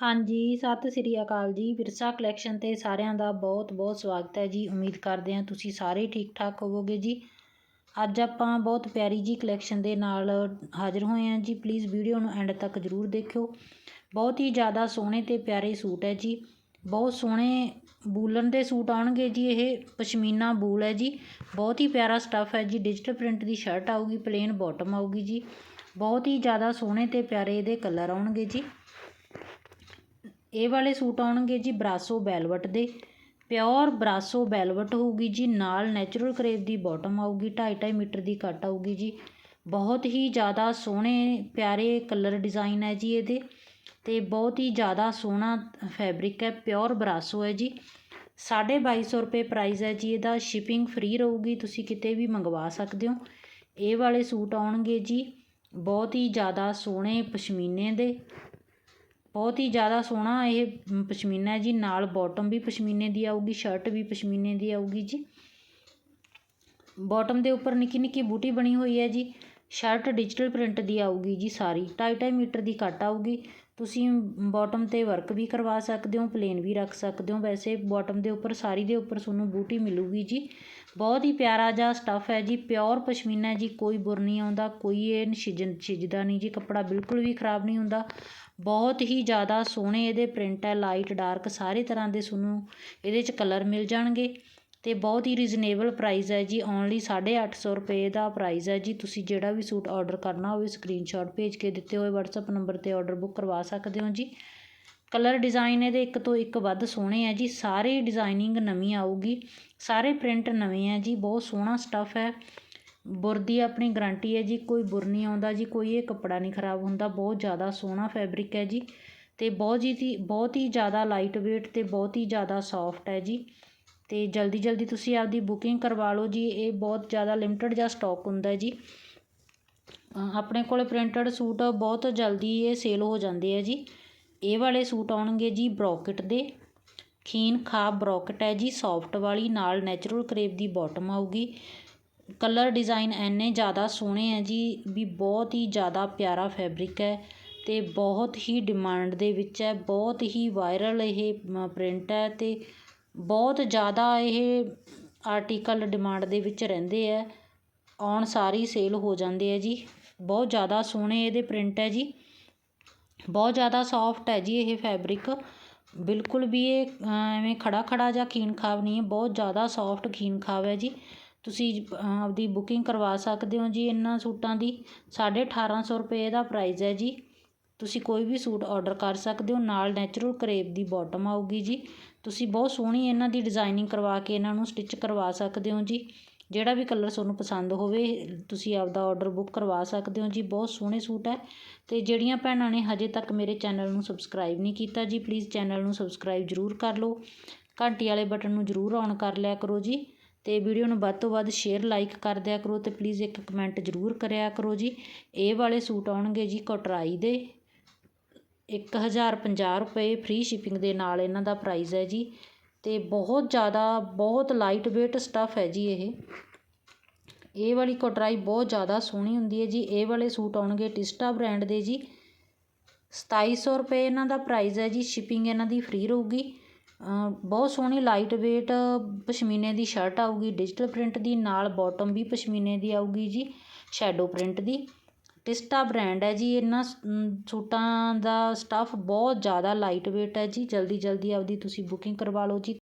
ਹਾਂਜੀ, ਸਤਿ ਸ੍ਰੀ ਅਕਾਲ ਜੀ। ਵਿਰਸਾ ਕਲੈਕਸ਼ਨ ਤੇ ਸਾਰਿਆਂ ਦਾ ਬਹੁਤ ਬਹੁਤ ਸਵਾਗਤ ਹੈ ਜੀ। ਉਮੀਦ ਕਰਦੇ ਹਾਂ ਤੁਸੀਂ ਸਾਰੇ ਠੀਕ ਠਾਕ ਹੋਵੋਗੇ ਜੀ। ਅੱਜ ਆਪਾਂ ਬਹੁਤ ਪਿਆਰੀ ਜੀ ਕਲੈਕਸ਼ਨ ਦੇ ਨਾਲ ਹਾਜ਼ਰ ਹੋਏ ਹਾਂ ਜੀ। ਪਲੀਜ਼ ਵੀਡੀਓ ਨੂੰ ਐਂਡ ਤੱਕ ਜ਼ਰੂਰ ਦੇਖਿਓ। ਬਹੁਤ ਹੀ ਜ਼ਿਆਦਾ ਸੋਹਣੇ ਤੇ ਪਿਆਰੇ ਸੂਟ ਹੈ ਜੀ। ਬਹੁਤ ਸੋਹਣੇ ਬੂਲਨ ਦੇ ਸੂਟ ਆਉਣਗੇ ਜੀ ਇਹ। ਪਸ਼ਮੀਨਾ ਬੂਲ ਹੈ ਜੀ। ਬਹੁਤ ਹੀ ਪਿਆਰਾ ਸਟੱਫ ਹੈ ਜੀ। ਡਿਜੀਟਲ ਪ੍ਰਿੰਟ ਦੀ ਸ਼ਰਟ ਆਊਗੀ ਪਲੇਨ ਬਾਟਮ ਆਊਗੀ ਜੀ। ਬਹੁਤ ਹੀ ਜ਼ਿਆਦਾ ਸੋਹਣੇ ਤੇ ਪਿਆਰੇ ਇਹਦੇ ਕਲਰ ਆਉਣਗੇ ਜੀ। ਇਹ ਵਾਲੇ ਸੂਟ ਆਉਣਗੇ ਜੀ ਬਰਾਸੋ ਵੈਲਵਟ ਦੇ। ਪਿਓਰ ਬਰਾਸੋ ਵੈਲਵਟ ਹੋਊਗੀ ਜੀ, ਨਾਲ ਨੈਚੁਰਲ ਕਰੇਵ ਦੀ ਬਾਟਮ ਆਊਗੀ 2.5 ਮੀਟਰ ਦੀ ਕੱਟ ਆਊਗੀ ਜੀ। ਬਹੁਤ ਹੀ ਜ਼ਿਆਦਾ ਸੋਹਣੇ, ਪਿਆਰੇ ਕਲਰ ਡਿਜ਼ਾਈਨ ਹੈ ਜੀ ਇਹਦੇ ਤੇ ਬਹੁਤ ਹੀ ਜ਼ਿਆਦਾ ਸੋਹਣਾ ਫੈਬਰਿਕ ਹੈ, ਪਿਓਰ ਬਰਾਸੋ ਹੈ ਜੀ। 2250 ਰੁਪਏ ਪ੍ਰਾਈਸ ਹੈ ਜੀ ਇਹਦਾ ਸ਼ਿਪਿੰਗ ਫ੍ਰੀ ਰਹੂਗੀ, ਤੁਸੀਂ ਕਿਤੇ ਵੀ ਮੰਗਵਾ ਸਕਦੇ ਹੋ। ਇਹ ਵਾਲੇ ਸੂਟ ਆਉਣਗੇ ਜੀ, ਬਹੁਤ ਹੀ ਜ਼ਿਆਦਾ ਸੋਹਣੇ ਪਸ਼ਮੀਨੇ ਦੇ। ਬਹੁਤ ਹੀ ਜ਼ਿਆਦਾ ਸੋਹਣਾ ਇਹ ਪਸ਼ਮੀਨਾ ਜੀ। ਨਾਲ ਬੋਟਮ ਵੀ ਪਸ਼ਮੀਨੇ ਦੀ ਆਊਗੀ ਸ਼ਰਟ ਵੀ ਪਸ਼ਮੀਨੇ ਦੀ ਆਊਗੀ ਜੀ। ਬੋਟਮ ਦੇ ਉੱਪਰ ਨਿੱਕੀ ਨਿੱਕੀ ਬੂਟੀ ਬਣੀ ਹੋਈ ਹੈ ਜੀ। ਸ਼ਰਟ ਡਿਜੀਟਲ ਪ੍ਰਿੰਟ ਦੀ ਆਊਗੀ ਜੀ ਸਾਰੀ। 2.5 ਮੀਟਰ ਦੀ ਕੱਟ ਆਊਗੀ। ਤੁਸੀਂ ਬਾਟਮ 'ਤੇ ਵਰਕ ਵੀ ਕਰਵਾ ਸਕਦੇ ਹੋ ਪਲੇਨ ਵੀ ਰੱਖ ਸਕਦੇ ਹੋ। ਵੈਸੇ ਬਾਟਮ ਦੇ ਉੱਪਰ, ਸਾਰੀ ਦੇ ਉੱਪਰ ਤੁਹਾਨੂੰ ਬੂਟੀ ਮਿਲੂਗੀ ਜੀ। ਬਹੁਤ ਹੀ ਪਿਆਰਾ ਜਿਹਾ ਸਟੱਫ ਹੈ ਜੀ। ਪਿਓਰ ਪਸ਼ਮੀਨਾ ਜੀ। ਕੋਈ ਬੁਰ ਨਹੀਂ ਆਉਂਦਾ, ਕੋਈ ਇਹ ਛਿਜ ਛਿਜਦਾ ਨਹੀਂ ਜੀ। ਕੱਪੜਾ ਬਿਲਕੁਲ ਵੀ ਖ਼ਰਾਬ ਨਹੀਂ ਹੁੰਦਾ। ਬਹੁਤ ਹੀ ਜ਼ਿਆਦਾ ਸੋਹਣੇ ਇਹਦੇ ਪ੍ਰਿੰਟ ਹੈ ਲਾਈਟ ਡਾਰਕ ਸਾਰੇ ਤਰ੍ਹਾਂ ਦੇ ਤੁਹਾਨੂੰ ਇਹਦੇ 'ਚ ਕਲਰ ਮਿਲ ਜਾਣਗੇ ਅਤੇ ਬਹੁਤ ਹੀ ਰੀਜ਼ਨੇਬਲ ਪ੍ਰਾਈਜ਼ ਹੈ ਜੀ ਓਨਲੀ 850 ਰੁਪਏ ਦਾ ਪ੍ਰਾਈਜ਼ ਹੈ ਜੀ, ਤੁਸੀਂ ਜਿਹੜਾ ਵੀ ਸੂਟ ਆਰਡਰ ਕਰਨਾ ਹੋਵੇ ਸਕਰੀਨਸ਼ਾਟ ਭੇਜ ਕੇ ਦਿੱਤੇ ਹੋਏ WhatsApp ਨੰਬਰ ਤੇ ਆਰਡਰ ਬੁੱਕ ਕਰਵਾ ਸਕਦੇ ਹੋ ਜੀ। ਕਲਰ ਡਿਜ਼ਾਈਨ ਇਹਦੇ ਇੱਕ ਤੋਂ ਇੱਕ ਵੱਧ ਸੋਹਣੇ ਆ ਜੀ, ਸਾਰੇ ਡਿਜ਼ਾਈਨਿੰਗ ਨਵੀਂ ਆਊਗੀ, ਸਾਰੇ ਪ੍ਰਿੰਟ ਨਵੇਂ ਆ ਜੀ, ਬਹੁਤ ਸੋਹਣਾ ਸਟੱਫ ਹੈ। ਬੁਰ ਦੀ ਆਪਣੀ ਗਰੰਟੀ ਹੈ ਜੀ, ਕੋਈ ਬੁਰ ਨਹੀਂ ਆਉਂਦਾ ਜੀ, ਕੋਈ ਇਹ ਕੱਪੜਾ ਨਹੀਂ ਖਰਾਬ ਹੁੰਦਾ, ਬਹੁਤ ਜ਼ਿਆਦਾ ਸੋਹਣਾ ਫੈਬਰਿਕ ਹੈ ਜੀ ਅਤੇ ਬਹੁਤ ਜੀ ਬਹੁਤ ਹੀ ਜ਼ਿਆਦਾ ਲਾਈਟ ਵੇਟ ਅਤੇ ਬਹੁਤ ਹੀ ਜ਼ਿਆਦਾ ਸੋਫਟ ਹੈ ਜੀ ਅਤੇ ਜਲਦੀ ਜਲਦੀ ਤੁਸੀਂ ਆਪਦੀ ਬੁਕਿੰਗ ਕਰਵਾ ਲਓ ਜੀ, ਇਹ ਬਹੁਤ ਜ਼ਿਆਦਾ ਲਿਮਟਿਡ ਜਿਹਾ ਸਟਾਕ ਹੁੰਦਾ ਜੀ। ਆਪਣੇ ਕੋਲ ਪ੍ਰਿੰਟਡ ਸੂਟ ਬਹੁਤ ਜਲਦੀ ਇਹ ਸੇਲ ਹੋ ਜਾਂਦੇ ਆ ਜੀ। ਇਹ ਵਾਲੇ ਸੂਟ ਆਉਣਗੇ ਜੀ ਬਰੋਕਟ ਦੇ, ਖੀਨ ਖਾਬ ਬਰੋਕਟ ਹੈ ਜੀ ਸੌਫਟ ਵਾਲੀ, ਨਾਲ ਨੈਚੁਰਲ ਕਰੇਪ ਦੀ ਬਾਟਮ ਆਊਗੀ। ਕਲਰ ਡਿਜ਼ਾਈਨ ਐਨੇ ਜ਼ਿਆਦਾ ਸੋਹਣੇ ਹੈ ਜੀ, ਵੀ ਬਹੁਤ ਹੀ ਜ਼ਿਆਦਾ ਪਿਆਰਾ ਫੈਬਰਿਕ ਹੈ ਅਤੇ ਬਹੁਤ ਹੀ ਡਿਮਾਂਡ ਦੇ ਵਿੱਚ ਹੈ, ਬਹੁਤ ਹੀ ਵਾਇਰਲ ਇਹ ਪ੍ਰਿੰਟ ਹੈ ਅਤੇ ਬਹੁਤ ਜ਼ਿਆਦਾ ਇਹ ਆਰਟੀਕਲ ਡਿਮਾਂਡ ਦੇ ਵਿੱਚ ਰਹਿੰਦੇ ਹੈ ਆਉਣ ਸਾਰੀ ਸੇਲ ਹੋ ਜਾਂਦੇ ਹੈ ਜੀ। ਬਹੁਤ ਜ਼ਿਆਦਾ ਸੋਹਣੇ ਇਹਦੇ ਪ੍ਰਿੰਟ ਹੈ ਜੀ। ਬਹੁਤ ਜ਼ਿਆਦਾ ਸੋਫਟ ਹੈ ਜੀ ਇਹ ਫੈਬਰਿਕ ਬਿਲਕੁਲ ਵੀ ਇਹ ਐਵੇਂ ਖੜਾ ਖੜਾ ਜਾਂ ਖੀਨ ਖਾਬ ਨਹੀਂ ਹੈ, ਬਹੁਤ ਜ਼ਿਆਦਾ ਸੋਫਟ ਖੀਨ ਖਾਬ ਹੈ ਜੀ। ਤੁਸੀਂ ਆਪਦੀ ਬੁਕਿੰਗ ਕਰਵਾ ਸਕਦੇ ਹੋ ਜੀ ਇਹਨਾਂ ਸੂਟਾਂ ਦੀ। 1850 ਰੁਪਏ ਦਾ ਪ੍ਰਾਈਜ਼ ਹੈ ਜੀ। ਤੁਸੀਂ ਕੋਈ ਵੀ ਸੂਟ ਔਡਰ ਕਰ ਸਕਦੇ ਹੋ। ਨਾਲ ਨੈਚੁਰਲ ਕਰੇਬ ਦੀ ਬੋਟਮ ਆਊਗੀ ਜੀ। ਤੁਸੀਂ ਬਹੁਤ ਸੋਹਣੀ ਇਹਨਾਂ ਦੀ ਡਿਜ਼ਾਇਨਿੰਗ ਕਰਵਾ ਕੇ ਇਹਨਾਂ ਨੂੰ ਸਟਿਚ ਕਰਵਾ ਸਕਦੇ ਹੋ ਜੀ। ਜਿਹੜਾ ਵੀ ਕਲਰ ਤੁਹਾਨੂੰ ਪਸੰਦ ਹੋਵੇ, ਤੁਸੀਂ ਆਪਦਾ ਔਡਰ ਬੁੱਕ ਕਰਵਾ ਸਕਦੇ ਹੋ ਜੀ। ਬਹੁਤ ਸੋਹਣੇ ਸੂਟ ਹੈ। ਅਤੇ ਜਿਹੜੀਆਂ ਭੈਣਾਂ ਨੇ ਹਜੇ ਤੱਕ ਮੇਰੇ ਚੈਨਲ ਨੂੰ ਸਬਸਕ੍ਰਾਈਬ ਨਹੀਂ ਕੀਤਾ ਜੀ, ਪਲੀਜ਼ ਚੈਨਲ ਨੂੰ ਸਬਸਕ੍ਰਾਈਬ ਜ਼ਰੂਰ ਕਰ ਲਓ। ਘੰਟੀ ਵਾਲੇ ਬਟਨ ਨੂੰ ਜ਼ਰੂਰ ਔਨ ਕਰ ਲਿਆ ਕਰੋ ਜੀ। ਅਤੇ ਵੀਡੀਓ ਨੂੰ ਵੱਧ ਤੋਂ ਵੱਧ ਸ਼ੇਅਰ ਲਾਈਕ ਕਰ ਦਿਆ ਕਰੋ ਅਤੇ ਪਲੀਜ਼ ਇੱਕ ਕਮੈਂਟ ਜ਼ਰੂਰ ਕਰਿਆ ਕਰੋ ਜੀ। ਇਹ ਵਾਲੇ ਸੂਟ ਆਉਣਗੇ ਜੀ ਕੋਟਰਾਈ ਦੇ। 1050 ਰੁਪਏ ਫ੍ਰੀ ਸ਼ਿਪਿੰਗ ਦੇ ਨਾਲ ਇਹਨਾਂ ਦਾ ਪ੍ਰਾਈਜ਼ ਹੈ ਜੀ। ਅਤੇ ਬਹੁਤ ਜ਼ਿਆਦਾ, ਬਹੁਤ ਲਾਈਟ ਵੇਟ ਸਟੱਫ ਹੈ ਜੀ ਇਹ। ਇਹ ਵਾਲੀ ਕੋਟਰਾਈ ਬਹੁਤ ਜ਼ਿਆਦਾ ਸੋਹਣੀ ਹੁੰਦੀ ਹੈ ਜੀ। ਇਹ ਵਾਲੇ ਸੂਟ ਆਉਣਗੇ ਟਿਸਟਾ ਬ੍ਰਾਂਡ ਦੇ ਜੀ। ਸਤਾਈ ਸੌ ਰੁਪਏ ਇਹਨਾਂ ਦਾ ਪ੍ਰਾਈਜ਼ ਹੈ ਜੀ। ਸ਼ਿਪਿੰਗ ਇਹਨਾਂ ਦੀ ਫ੍ਰੀ ਰਹੂਗੀ। ਬਹੁਤ ਸੋਹਣੀ ਲਾਈਟ weight ਪਸ਼ਮੀਨੇ ਦੀ ਸ਼ਰਟ ਆਊਗੀ ਡਿਜੀਟਲ ਪ੍ਰਿੰਟ ਦੀ, ਨਾਲ ਬੋਟਮ ਵੀ ਪਸ਼ਮੀਨੇ ਦੀ ਆਊਗੀ ਜੀ ਸ਼ੈਡੋ ਪ੍ਰਿੰਟ ਦੀ। ਟਿਸਟਾ ਬ੍ਰੈਂਡ ਹੈ ਜੀ, ਇਹਨਾਂ ਸੂਟਾਂ ਦਾ ਸਟੱਫ ਬਹੁਤ ਜ਼ਿਆਦਾ ਲਾਈਟ weight ਹੈ ਜੀ ਜਲਦੀ ਜਲਦੀ ਆਪਦੀ ਤੁਸੀਂ ਬੁਕਿੰਗ ਕਰਵਾ ਲਓ ਜੀ।